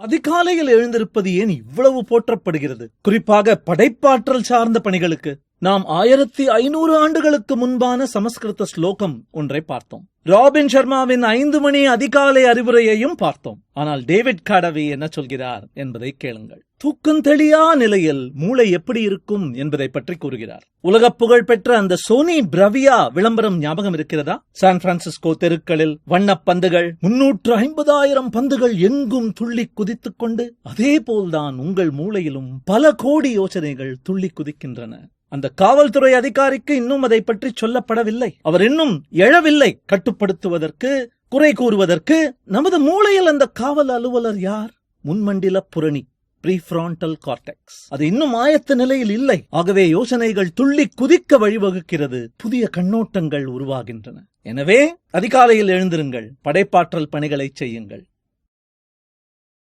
அதிகாலையில் எழுந்திருப்பது ஏன் இவ்வளவு போற்றப்படுகிறது? குறிப்பாக படைப்பாற்றல் சார்ந்த பணிகளுக்கு. நாம் ஆயிரத்தி ஐநூறு ஆண்டுகளுக்கு முன்பான சமஸ்கிருத ஸ்லோகம் ஒன்றை பார்த்தோம். ராபின் சர்மாவின் ஐந்து மணி அதிகாலை அறிவுரையையும் பார்த்தோம். ஆனால் டேவிட் காடவி என்ன சொல்கிறார் என்பதை கேளுங்கள். தூக்கம் தெளியா நிலையில் மூளை எப்படி இருக்கும் என்பதை பற்றி கூறுகிறார். உலக புகழ் பெற்ற அந்த சோனி பிரவியா விளம்பரம் ஞாபகம் இருக்கிறதா? சான் பிரான்சிஸ்கோ தெருக்களில் வண்ணப் பந்துகள் முன்னூற்று ஐம்பதாயிரம் பந்துகள் எங்கும் துள்ளி குதித்துக் கொண்டு அதே போல்தான் உங்கள் மூளையிலும் பல கோடி யோசனைகள் துள்ளி குதிக்கின்றன. அந்த காவல்துறை அதிகாரிக்கு இன்னும் அதை பற்றி சொல்லப்படவில்லை. அவர் இன்னும் எழவில்லை. கட்டுப்படுத்துவதற்கு குறை கூறுவதற்கு நமது மூளையில் அந்த காவல் அலுவலர் யார்? முன்மண்டில புரணி ப்ரீஃப்ரான்டல் கார்டெக்ஸ். அது இன்னும் ஆயத்த நிலையில் இல்லை. ஆகவே யோசனைகள் துள்ளி குதிக்க வழிவகுக்கிறது. புதிய கண்ணோட்டங்கள் உருவாகின்றன. எனவே அதிகாலையில் எழுந்திருங்கள். படைப்பாற்றல் பணிகளை செய்யுங்கள்.